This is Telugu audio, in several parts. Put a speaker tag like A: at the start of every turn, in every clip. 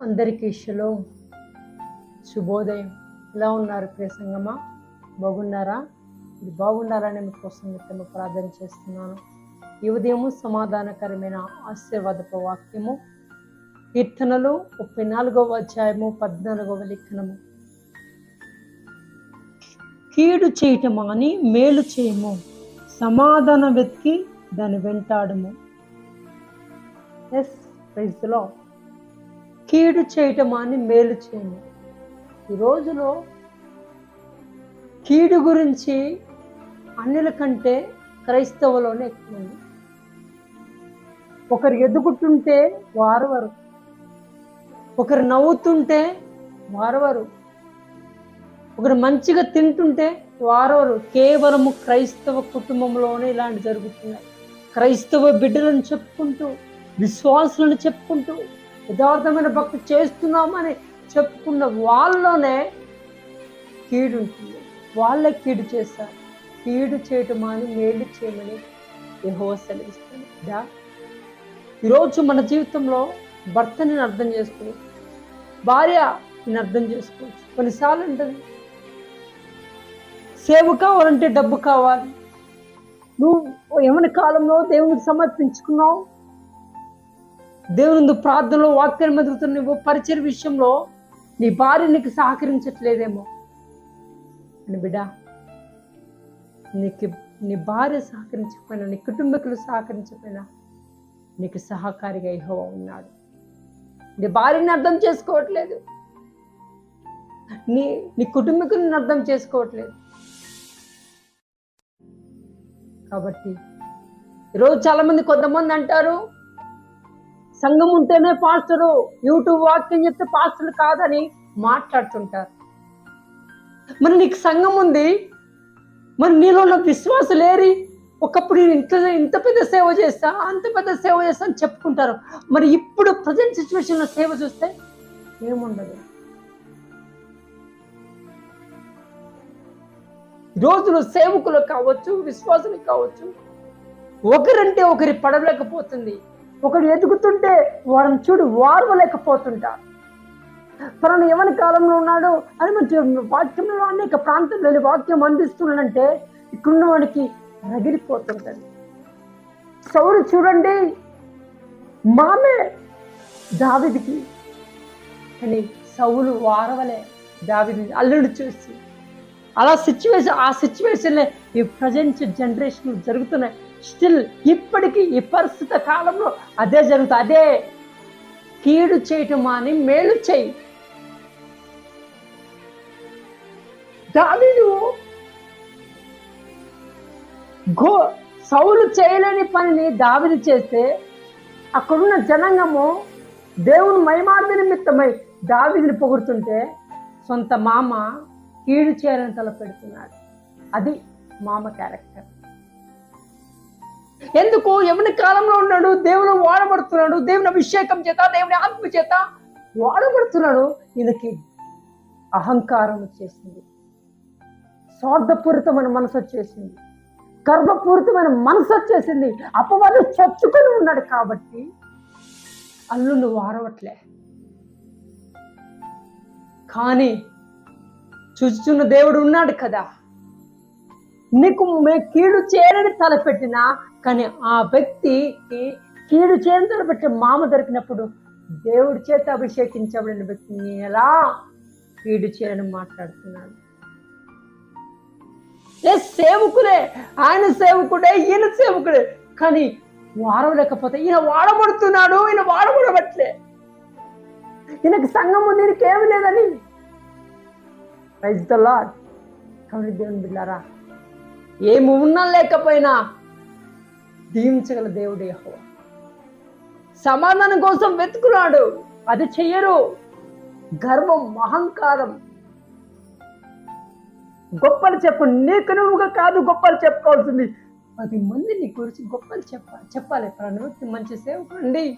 A: అందరికీ షలో శుభోదయం. ఎలా ఉన్నారు ప్రియ సంగమా? బాగున్నారా? ఇది బాగున్నారని మీకోసం మిత్రము ప్రార్థన చేస్తున్నాను. ఈ ఉదయము సమాధానకరమైన ఆశీర్వాదపు వాక్యము కీర్తనలు ముప్పై నాలుగవ అధ్యాయము పద్నాలుగవ లిఖనము. కీడు చేయటం అని మేలు చేయము. సమాధానం వెతికి దాన్ని వెంటాడము. ఎస్ ప్రైజ్లో కీడు చేయటం అని మేలు చేయము ఈ రోజులో కీడు గురించి అన్నిల కంటే క్రైస్తవులోనే ఎక్కువ ఒకరు ఎదుగుతుంటే వారవరు. ఒకరు నవ్వుతుంటే వారవరు. ఒకరు మంచిగా తింటుంటే వారవరు. కేవలము క్రైస్తవ కుటుంబంలోనే ఇలాంటి జరుగుతున్నాయి. క్రైస్తవ బిడ్డలను చెప్పుకుంటూ విశ్వాసులను చెప్పుకుంటూ యథార్థమైన భక్తి చేస్తున్నామని చెప్పుకున్న వాళ్ళలోనే కీడు ఉంటుంది. వాళ్ళే కీడు చేస్తారు. కీడు చేయటం అని మేలు చేయమని యహో సెలవిస్తుంది దా ఈరోజు మన జీవితంలో భర్తని అర్థం చేసుకోవచ్చు భార్య నేను అర్థం చేసుకోవచ్చు. కొన్నిసార్లు ఉంటుంది సేవ కావాలంటే డబ్బు కావాలి. నువ్వు ఏమైనా కాలంలో దేవునికి సమర్పించుకున్నావు? దేవుని ప్రార్థనలో వాక్యం మెదులుతున్న నువ్వు పరిచయ విషయంలో నీ భార్య నీకు సహకరించట్లేదేమో. అని బిడ్డ నీకు నీ భార్య సహకరించకపోయినా నీ కుటుంబీకులు సహకరించకపోయినా నీకు సహకారిగా ఇహోవా ఉన్నాడు. నీ భార్యని అర్థం చేసుకోవట్లేదు. నీ నీ కుటుంబీకులను అర్థం చేసుకోవట్లేదు. కాబట్టి ఈరోజు చాలామంది కొంతమంది అంటారు సంఘం ఉంటేనే పాస్టరు యూట్యూబ్ వాక్యం చెప్తే పాస్టర్లు కాదని మాట్లాడుతుంటారు. మరి నీకు సంఘం ఉంది మరి నీలో ఉన్న విశ్వాసం లేరి ఒకప్పుడు నేను ఇంత ఇంత పెద్ద సేవ చేస్తా అంత పెద్ద సేవ చేస్తా అని చెప్పుకుంటారు. మరి ఇప్పుడు ప్రజెంట్ సిచ్యువేషన్లో సేవ చూస్తే ఏముండదు? రోజులు సేవకులు కావచ్చు విశ్వాసులు కావచ్చు. ఒకరంటే ఒకరి పడలేకపోతుంది. ఒకడు ఎదుగుతుంటే వారిని చూడు వారవలేకపోతుంటారు. తనను ఎవరి కాలంలో ఉన్నాడు అని మంచి వాక్యంలో అనేక ప్రాంతంలో వాక్యం అందిస్తున్నాడంటే ఇక్కడున్న వాడికి రగిలిపోతుంటది సౌరు చూడండి మామే దావిదికి. కానీ సౌలు వారవలే దావిది అల్లుడు చూసి. అలా సిచ్యువేషన్ ఆ సిచ్యువేషన్లే ఈ ప్రజెంట్ జనరేషన్ జరుగుతున్నాయి. స్టిల్ ఇప్పటికీ ఈ పరిస్థితి కాలంలో అదే జరుగుతుంది. అదే కీడు చేయటం అని మేలు చేయి. దావీదు గో సౌలు చేయలేని పనిని దావిది చేస్తే అక్కడున్న జనాంగము దేవుని మైమార్ది నిమిత్తమై దావిదిని పొగుడుతుంటే సొంత మామ కీడు చేయాలని తలపెడుతున్నాడు అది మామ క్యారెక్టర్ ఎందుకు? ఎవరి కాలంలో ఉన్నాడు? దేవుడు వాడబడుతున్నాడు. దేవుని అభిషేకం చేత దేవుని ఆత్మ చేత వాడబడుతున్నాడు. ఈయనకి అహంకారం వచ్చేసింది. స్వార్థపూరితమైన మనసు వచ్చేసింది. గర్భపూరితమైన మనసు వచ్చేసింది. అపవాదం చచ్చుకొని ఉన్నాడు కాబట్టి అల్లును వారవట్లే. కానీ చూచుచున్న దేవుడు ఉన్నాడు కదా. నీకు కీడు చేరని తలపెట్టినా కానీ ఆ వ్యక్తికి కీడు చేరని తలపెట్టే మామ దొరికినప్పుడు దేవుడి చేత అభిషేకించబడిన వ్యక్తిని ఎలా కీడు చేయని మాట్లాడుతున్నాడు. ఏ సేవకులే ఆయన సేవకుడే ఈయన సేవకుడే కానీ వాడలేకపోతే ఈయన వాడబడుతున్నాడు ఈయన వాడబడబట్లే. ఈయనకి సంఘం ఉంది ఏమి లేదని ప్రైజ్ ద లాడ్ కాబట్టి దేవుని బిడ్డారా. ఏమి ఉన్నా లేకపోయినా దీవించగల దేవుడు యెహోవా. సమాధానం కోసం వెతుకున్నాడు అది చెయ్యరు గర్వం అహంకారం. గొప్పలు చెప్పు. నీకు నువ్వుగా కాదు గొప్పలు చెప్పుకోవాల్సింది. పది మంది నీ గురించి గొప్పలు చెప్పాలి చెప్పాలి. పలానా మంచి సేవకుడండి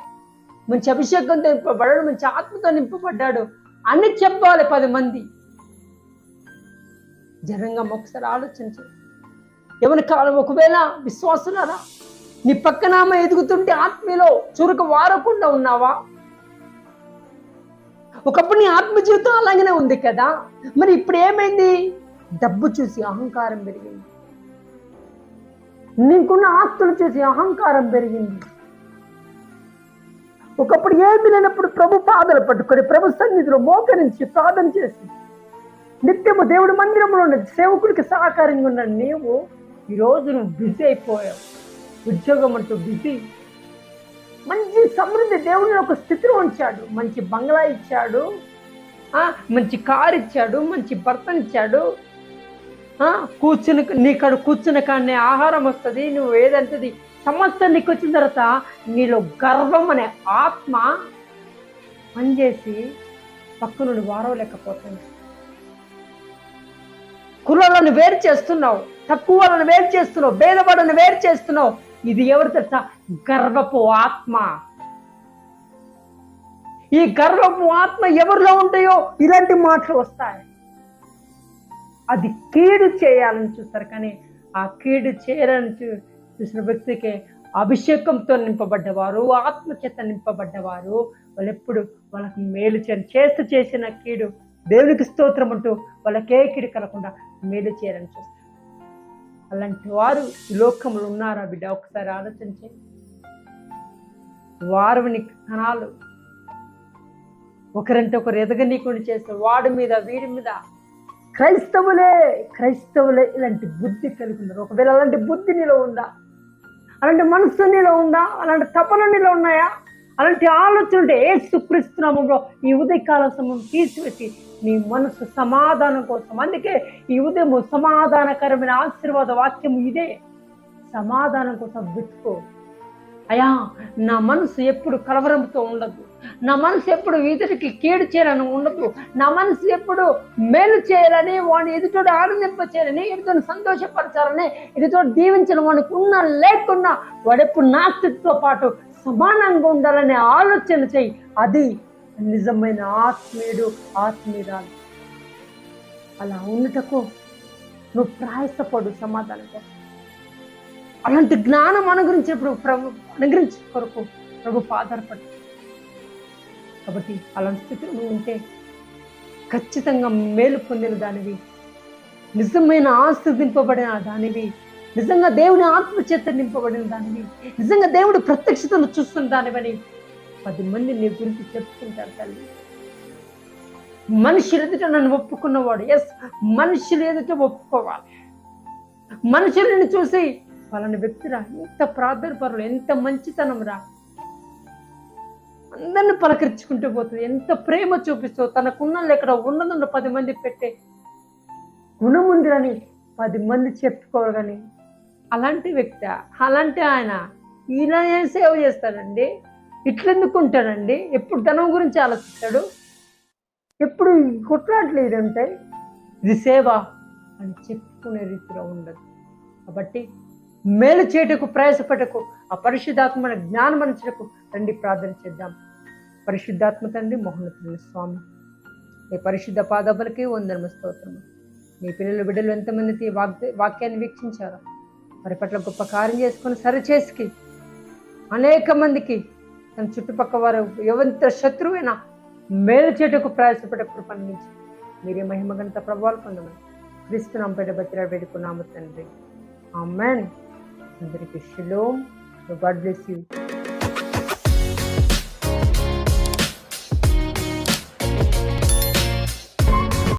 A: మంచి అభిషేకంతో నింపబడ్డాడు. మంచి ఆత్మతో నింపబడ్డాడు. అన్ని చెప్పాలి పది మంది. జనంగా ఒకసారి ఆలోచించు. ఎవరి కాలం ఒకవేళ విశ్వాసులారా నీ పక్కన ఆమె ఎదుగుతుంటే ఆత్మీయలో చురుకు వారకుండా ఉన్నావా? ఒకప్పుడు నీ ఆత్మ జీవితం అలాగనే ఉంది కదా మరి ఇప్పుడు ఏమైంది? డబ్బు చూసి అహంకారం పెరిగింది. నీకున్న ఆస్తులు చూసి అహంకారం పెరిగింది. ఒకప్పుడు ఏమి లేనప్పుడు ప్రభు పాదలు పట్టుకొని ప్రభు సన్నిధిలో మోకరించి ప్రార్థన చేసి నిత్యము దేవుడి మందిరంలో ఉన్న సేవకుడికి సహకారంగా ఉన్న నీవు ఈరోజు నువ్వు బిజీ అయిపోయావు. ఉద్యోగం అంటూ బిజీ. మంచి సమృద్ధి దేవుడిని ఒక స్థితిలో ఉంచాడు. మంచి బంగ్లా ఇచ్చాడు. మంచి కారు ఇచ్చాడు. మంచి భర్తనిచ్చాడు ఇచ్చాడు. కూర్చుని నీకాడు కూర్చున్న కాడనే ఆహారం వస్తుంది. నువ్వు ఏదంటది? సమస్త నీకు వచ్చిన తర్వాత నీలో గర్వం అనే ఆత్మ పనిచేసి పక్కనుండి వారవలేకపోతుంది. కులాలను వేరు చేస్తున్నావు తక్కువ వాళ్ళని వేరు చేస్తున్నావు భేదపడని వేరు చేస్తున్నావు. ఇది ఎవరు తెలుసా? గర్వపు ఆత్మ. ఈ గర్వపు ఆత్మ ఎవరిలో ఉంటాయో ఇలాంటి మాటలు వస్తాయి. అది కీడు చేయాలని చూస్తారు కానీ ఆ కీడు చేయాలని చూసిన వ్యక్తికి అభిషేకంతో నింపబడ్డవారు ఆత్మ చేత నింపబడ్డవారు. వాళ్ళు ఎప్పుడు వాళ్ళకి మేలు చేయని చేస్తూ చేసిన కీడు దేవునికి స్తోత్రం అంటూ వాళ్ళకే కీడు కలగకుండా మేలు చేయాలని చూస్తారు అలాంటి వారు ఈ లోకంలో ఉన్నారా బిడ్డ? ఒకసారి ఆలోచించి వారుని కణాలు ఒకరంటే ఒకరు ఎదగనీకుండా చేస్తారు వాడి మీద వీడి మీద క్రైస్తవులే క్రైస్తవులే ఇలాంటి బుద్ధి కలిగి ఉన్నారు. ఒకవేళ అలాంటి బుద్ధి నీలో ఉందా? అలాంటి మనస్సు నీలో ఉందా? అలాంటి తపన నీలో ఉన్నాయా? అలాంటి ఆలోచన ఉంటే ఏ ఈ ఉదయకాల సమయం తీసివేసి నీ మనసు సమాధానం కోసం. అందుకే ఈ ఉదయం సమాధానకరమైన ఆశీర్వాద వాక్యం ఇదే. సమాధానం కోసం వెతుకో. అయా నా మనసు ఎప్పుడు కలవరంతో ఉండదు. నా మనసు ఎప్పుడు ఇతరికి కీడు చేయాలని ఉండదు. నా మనసు ఎప్పుడు మేలు చేయాలని వాడిని ఎదుటోడు ఆనందింప చేయాలని ఎదుటోని సంతోషపరచాలని ఎదుటో దీవించిన వాడికి ఉన్నా లేకున్నా వాడెప్పుడు నా స్థితితో పాటు సమానంగా ఉండాలనే ఆలోచన చేయి. అది నిజమైన ఆత్మీయుడు ఆత్మీయురాలు. అలా ఉన్నటకు నువ్వు ప్రయాసపడు సమాధానం కోసం అలాంటి జ్ఞానం అనుగ్రహించినప్పుడు ప్రభు అనుగ్రహించే కొరకు ప్రభు ఆధారపడు కాబట్టి అలాంటి స్థితిలో నువ్వు ఉంటే ఖచ్చితంగా మేలు పొందిన దానివి నిజమైన ఆస్తి నింపబడిన దానివి నిజంగా దేవుని ఆత్మ చేత నింపబడిన దానివి నిజంగా దేవుడు ప్రత్యక్షతను చూస్తున్న దానివని పది మంది నీ గురించి చెప్పుకుంటారు తల్లి. మనుషులు ఎదుట నన్ను ఒప్పుకున్నవాడు ఎస్ మనుషులు ఎదుట ఒప్పుకోవాలి. మనుషులను చూసి వాళ్ళని వ్యక్తిరా ఎంత ప్రార్థన పరులు ఎంత మంచితనం రా. అందరిని పలకరించుకుంటూ పోతుంది ఎంత ప్రేమ చూపిస్తూ తనకున్న ఎక్కడ ఉన్నదన్న పది మంది పెట్టే గుణం పది మంది చెప్పుకోరు కానీ అలాంటి వ్యక్తి అలాంటి ఆయన ఈయన సేవ చేస్తాడండి. ఇట్లెందుకు ఉంటాడండి ఎప్పుడు ధనం గురించి ఆలోచిస్తాడు? ఎప్పుడు కొట్లాట్లు ఇది ఉంటాయి ఇది సేవ అని చెప్పుకునే రీతిలో ఉండదు. కాబట్టి మేలు చేయటకు ప్రయాసపడకు ఆ పరిశుద్ధాత్మన జ్ఞానం అంచటకు రండి ప్రార్థన చేద్దాం. పరిశుద్ధాత్మ తండ్రి మోహనతుని స్వామి ఈ పరిశుద్ధ పాదములకి వందనము స్తోత్రము. మీ పిల్లలు బిడ్డలు ఎంతమంది వాక్ వాక్యాన్ని వీక్షించారు వారి పట్ల గొప్ప కార్యం చేసుకొని సరిచేసికి. అనేక మందికి తన చుట్టుపక్కల వారు ఎవంత శత్రువైనా మేలు చేటుకు ప్రయాసపడే కృపణ నుంచి మీరే మహిమగంత ప్రభావాలు పొందమని క్రీస్తునాం పేట బతిరా వేడుకున్నాము తండ్రి. ఆమెన్. అందరికీ షిలోమ్ గాడ్ బ్లెస్ యూ.